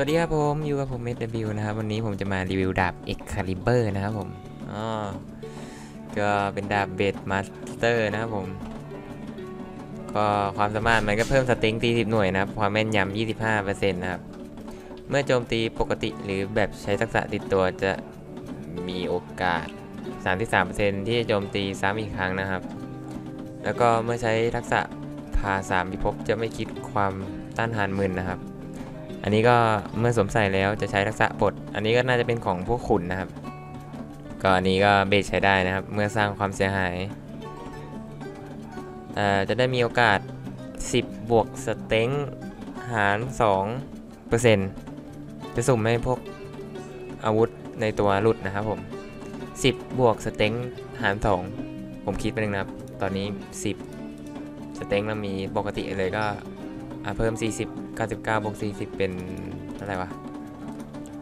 วัสดีครับผมอยู่กับผมเมดบิวนะครับ วันนี้ผมจะมารีวิวดาบ Excalibur นะครับผมอ๋อก็เป็นดาบเบดมาสเตอร์นะครับผม ก็ความสามารถมันก็เพิ่มสต็งตี10 หน่วยนะครับ ความแม่นยำ25%นะครับ เมื่อโจมตีปกติหรือแบบใช้ทักษะติดตัวจะมีโอกาส 33%ที่จะโจมตีซ้ำอีกครั้งนะครับ แล้วก็เมื่อใช้ทักษะพาสามพิภพจะไม่คิดความต้านทานมึนนะครับ อันนี้ก็เมื่อสวมใส่แล้วจะใช้ทักษะปลด อันนี้ก็น่าจะเป็นของพวกขุนนะครับ ก็อันนี้ก็เบสใช้ได้นะครับ เมื่อสร้างความเสียหายเอ่อจะได้มีโอกาส 10 บวกสเต็งหาร2เปอร์เซ็นต์จะสุ่มให้พวกอาวุธในตัวหลุดนะครับผม 10 บวกสเต็งหาร 2 ผมคิดไปหนึ่งนะครับ ตอนนี้ 10 สเต็งเรามีปกติเลยก็ อะเพิ่ม 40 99บวก40 เป็นเท่าไรวะ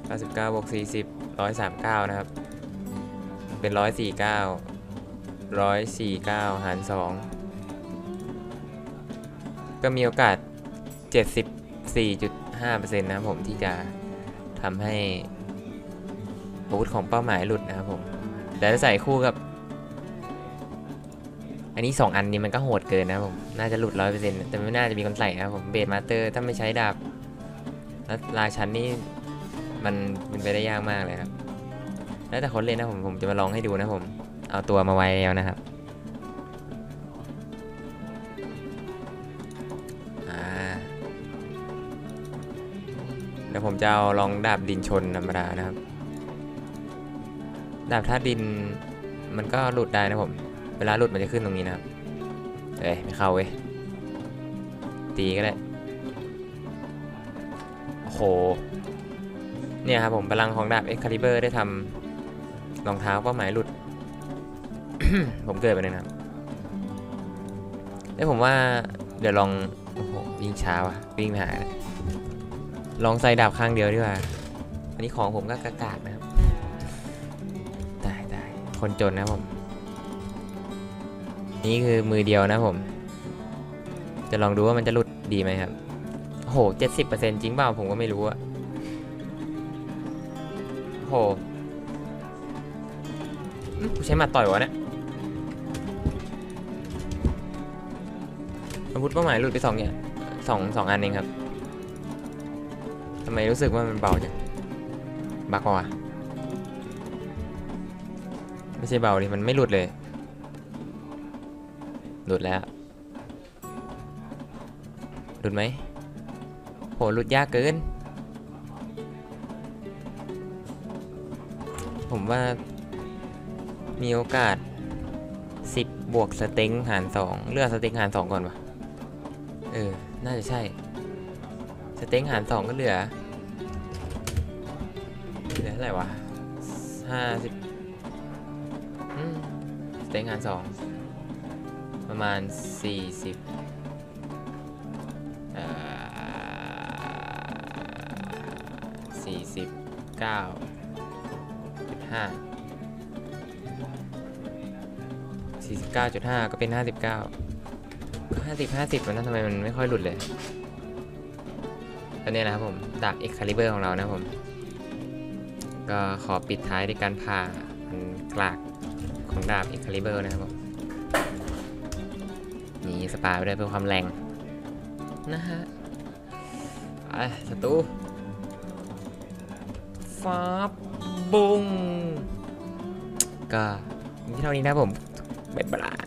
99บวก40 139 นะครับ เป็น 149 149 หาร 2 ก็มีโอกาส 74.5%นะครับผมที่จะทำให้อาวุธของเป้าหมายหลุดนะครับผมแต่ถ้าใส่คู่กับ อันนี้ 2 อันนี้มันก็โหดเกินนะผม น่าจะหลุด100%แต่ไม่น่าจะมีคนใส่นะครับผม เบสมาสเตอร์ถ้าไม่ใช้ดาบแล้วราชันนี่มันเป็นไปได้ยากมากเลยครับ แล้วแต่คนเล่นนะผม ผมจะมาลองให้ดูนะผม เอาตัวมาไว้แล้วนะครับเดี๋ยวผมจะเอาลองดาบดินชนธรรมดานะครับ ดาบธาตุดินมันก็หลุดได้นะผม เวลาหลุดมันจะขึ้นตรงนี้นะครับเอ้ยไม่เข้าเว้ย ตีก็ได้ โอ้โห เนี่ยครับผมพลังของดาบเอ็กคาลิเบอร์ได้ทำรองเท้าเป้าหมายหลุด ผมเกิดไปเลยนะครับแล้วผมว่าเดี๋ยวลอง โอ้โหวิ่งช้าว่ะวิ่งไปหาย ลองใส่ดาบข้างเดียวดีกว่า อันนี้ของผมก็กากๆนะครับได้ได้คนจนนะผม นี่คือมือเดียวนะผม จะลองดูว่ามันจะหลุดดีไหมครับโหเจ็ดสิบเปอร์เซ็นจริงเปล่าผมก็ไม่รู้อะโหกูใช้มาต่อยวะเนี่ยอาวุธเป้าหมายหลุดไปสองอย่างสองสองอันเองครับทำไมรู้สึกว่ามันเบาจังบักวะไม่ใช่เบาดิมันไม่หลุดเลย หลุดแล้ว หลุดไหมโหหลุดยากเกิน ผมว่า มีโอกาส 10 บวกสเต็งหาร 2 เลือกสเต็งหาร 2 ก่อนวะเออ น่าจะใช่ สเต็งหาร 2 ก็เหลือ เหลือเท่าไหร่วะ 50อืมสเต็งหาร 2 ประมาณ 40เอ่อ49.5 49.5 ก็เป็น 59 ก็50 50 มันนะทำไมมันไม่ค่อยหลุดเลยก็เนี่ยนะครับผมดาบ Excalibur ของเรานะครับผม ก็ขอปิดท้ายด้วยการผ่ามันกลากของดาบ Excalibur นะครับผม สปาไปด้วยเพื่อความแรงนะฮะไอ้ศัตรูฟ้าบุ้งก็มีเท่านี้นะผมบ๊ายบาย